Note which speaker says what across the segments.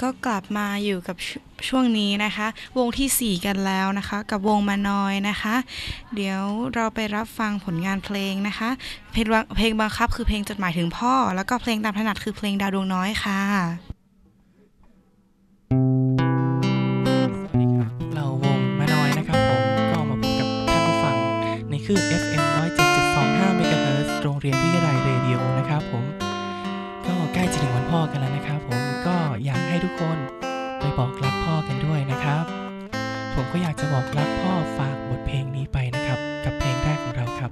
Speaker 1: ก็กลับมาอยู่กับชช่วงนี้นะคะ วงทีสี่ 4 กันแล้วนะคะ กับวงมานอยนะคะ เดี๋ยวเราไปรับฟังผลงานเพลงนะคะ เพลงบังเพลงบังคับคือเพลงจดหมายถึงพ่อ แล้วก็เพลงตามถนัดคือเพลงดาวดวงน้อยค่ะ
Speaker 2: เราวงม่น้อยนะครับผมก็มาพบกับท่านผู้ฟังในคลื่น FM 107.25 MHz โรงเรียนพิทยาลัยเรดิโอนะครับผมก็ใกล้จะถึงวันพ่อกันแล้วนะครับผม ให้ทุกคนไปบอกรักพ่อกันด้วยนะครับ ผมก็อยากจะบอกรักพ่อฝากบทเพลงนี้ไปนะครับ กับเพลงแรกของเราครับ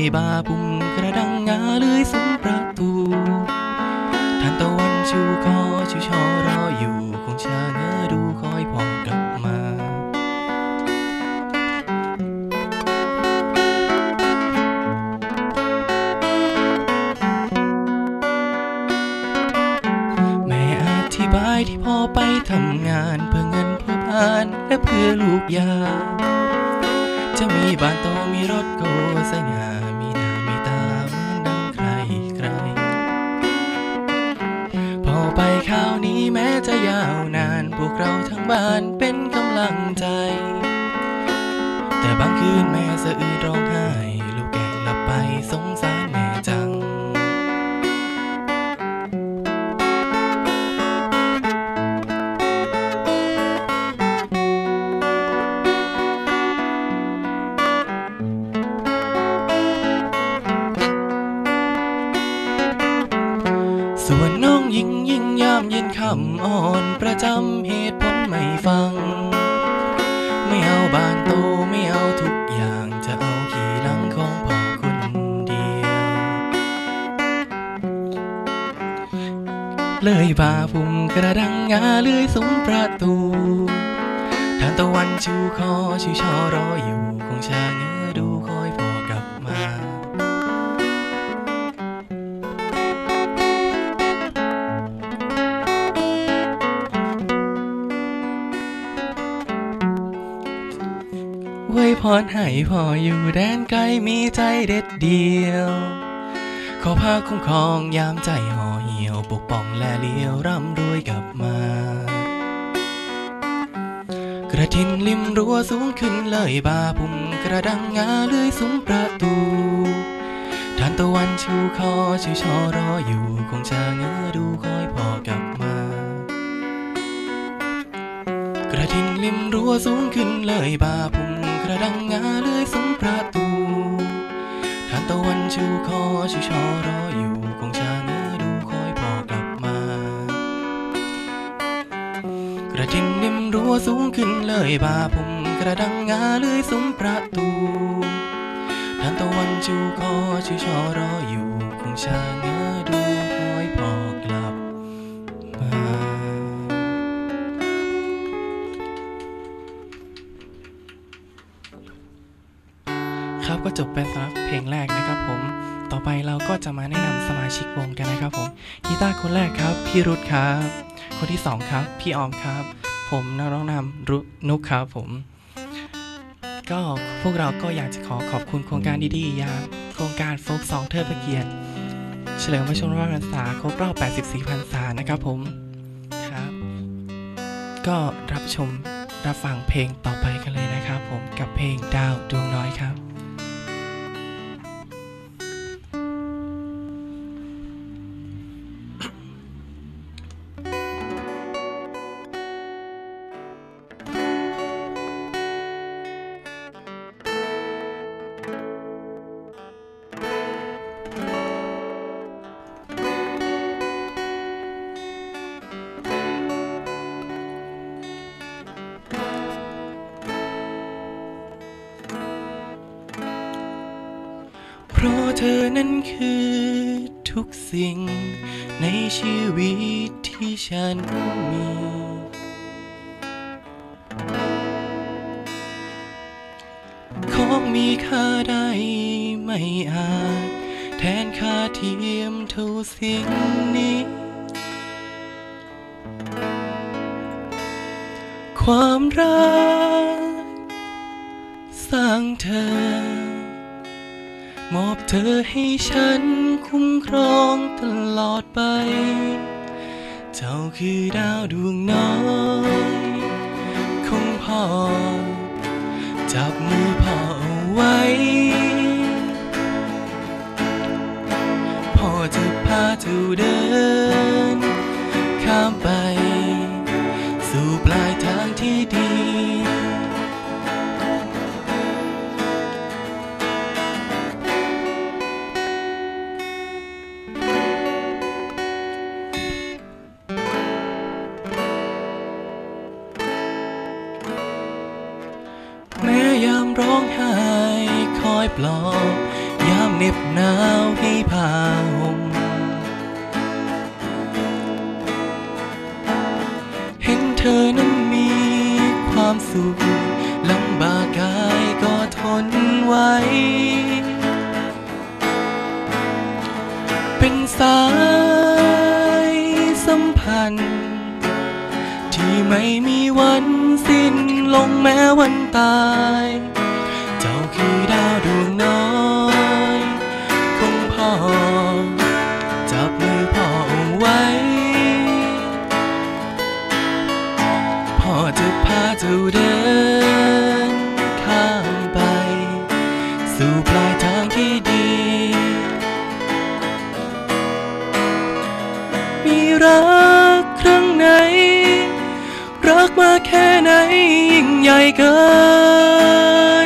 Speaker 2: ขึ้นเลยบาปุ่มกระดังงาเลยซุ้มประตูท่านตะวันชูคอชูชอรออยู่คงชาเงอดูคอยพ่อกลับมาแม่อธิบายที่พ่อไปทำงานเพื่อเงินเพื่อบ้านและเพื่อลูกยา บ้านโตมีรถโกสง่ามีหน้ามีตาเหมือนดังใครใคร พอไปคราวนี้แม้จะยาวนาน พวกเราทั้งบ้านเป็นกำลังใจ แต่บางคืนแม่สะอื้นร้องไห้ ลูกแก่หลับไปสงสาร ส่วนน้องยิงยิงยามเย็นคำอ่อนประจำเหตุผลไม่ฟัง ไม่เอาบ้านโตไม่เอาทุกอย่างจะเอาขี่หลังของพ่อคนเดียว เลยบาพุ่มกระดังงาเลื่อยซุ้มประตูทานตะวันชูคอชูชอรออยู่คงชาเง ว้พรให้พ่ออยู่แดนไกลมีใจเด็ดเดียว ขอพาคุ้มครองยามใจห่อเหี่ยวปกป้องและเลี้ยวร่ำรวยกลับมา กระทินริมรั้วสูงขึ้นเลยบาปุ่มกระดังงาเลื่อยซุ้มประตูทานตะวันชูคอชูชอรออยู่คงชาเงอดูคอยพ่อกลับมา กระทินริมรั้วสูงขึ้นเลยบาพุ่ม ระดังงาเลื่อยซุ้มประตูทานตะวันชูคอชูชอรออยู่คงชาเงอดูคอยพอกลับมา กระทินริมรั้วสูงขึ้นเลยบาพุ่มกระดังงาเลื่อยซุ้มประตูทานตะวันชูคอชูชอรออยู่คงชาเง ก็จบไปสำหรับเพลงแรกนะครับผม ต่อไปเราก็จะมาแนะนำสมาชิกวงกันนะครับผมกีตาร์คนแรกครับ พี่รุธครับ คนที่สองครับ พี่ออมครับ ผมนักร้องนำรุนุกครับผม ก็พวกเราก็อยากจะขอขอบคุณโครงการดีๆอย่างโครงการโฟกซองเทิดพระเกียรติ เฉลิมพระชนมพรรษาครบรอบ 84พรรษานะครับผมครับ ก็รับชมรับฟังเพลงต่อไปกันเลยนะครับผมกับเพลงดาวดวงน้อยครับ เพราะเธอนั้นคือทุกสิ่งในชีวิตที่ฉันมี ของมีค่าใดไม่อาจ แทนค่าเทียมเท่าสิ่งนี้ ความรัก สร้างเธอ มอบเธอให้ฉันคุ้มครองตลอดไป เจ้าคือดาวดวงน้อยของพ่อ จับมือพ่อเอาไว้ ปลอบยามเหน็บหนาวให้ผ้าห่มเห็นเธอนั้นมีความสุขลำบากกายก็ทนไว้ เป็นสายสัมพันธ์ ที่ไม่มีวันสิ้นลงแม้วันตาย จ้เดินข้ามไป สู่ปลายทางที่ดี มีรักครั้งไหน รักมาแค่ไหนยิ่งใหญ่เกิ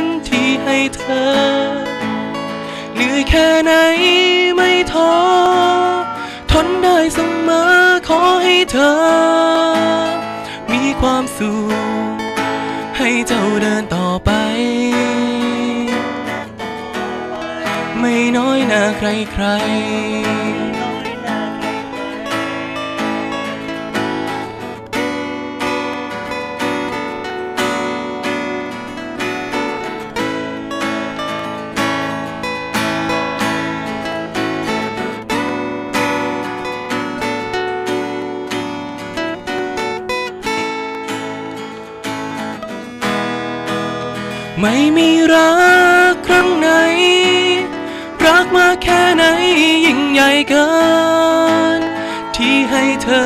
Speaker 2: นที่ให้เธอเหนื่อยแค่ไหนไม่ท้อทนได้เสมอขอให้เธอ มีความสุข หน้าใครใครไม่มีรัก เธอ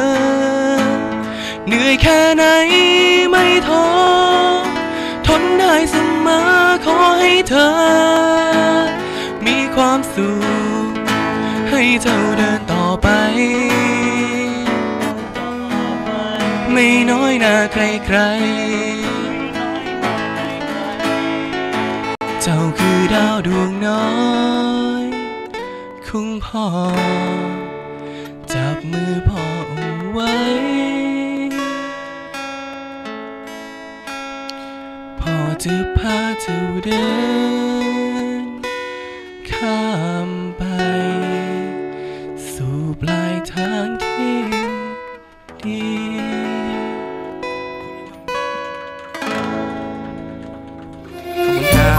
Speaker 2: เหนื่อยแค่ไหนไม่ท้อ ทนได้เสมอขอให้เธอ มีความสุข ให้เจ้าเดินต่อไป ไม่น้อยหน้าใครใครๆเจ้าคือดาวดวงน้อยคุ้งพ่อจับมือพ่อ ไว้ พอจะพาเจ้าเดิน ข้ามไป สู่ปลายทางที่ดี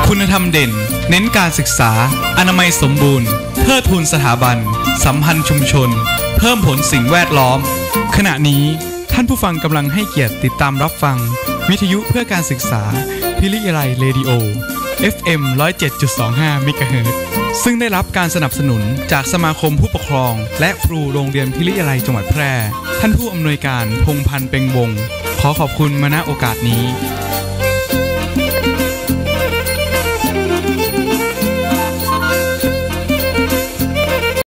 Speaker 3: คุณธรรมเด่น เน้นการศึกษา อนามัยสมบูรณ์ เทิดทูนสถาบัน สัมพันธ์ชุมชน เพิ่มผลสิ่งแวดล้อม ขณะนี้ท่านผู้ฟังกำลังให้เกียรติติดตามรับฟัง วิทยุเพื่อการศึกษาพิริยาลัยเรดิโอ FM 107.25เมกะเฮิรตซึ่งได้รับการสนับสนุนจากสมาคมผู้ปกครอง และครูโรงเรียนพิริยาลัยจังหวัดแพร่ ท่านผู้อำนวยการพงพันธ์เป็งวง ขอขอบคุณมาณโอกาสนี้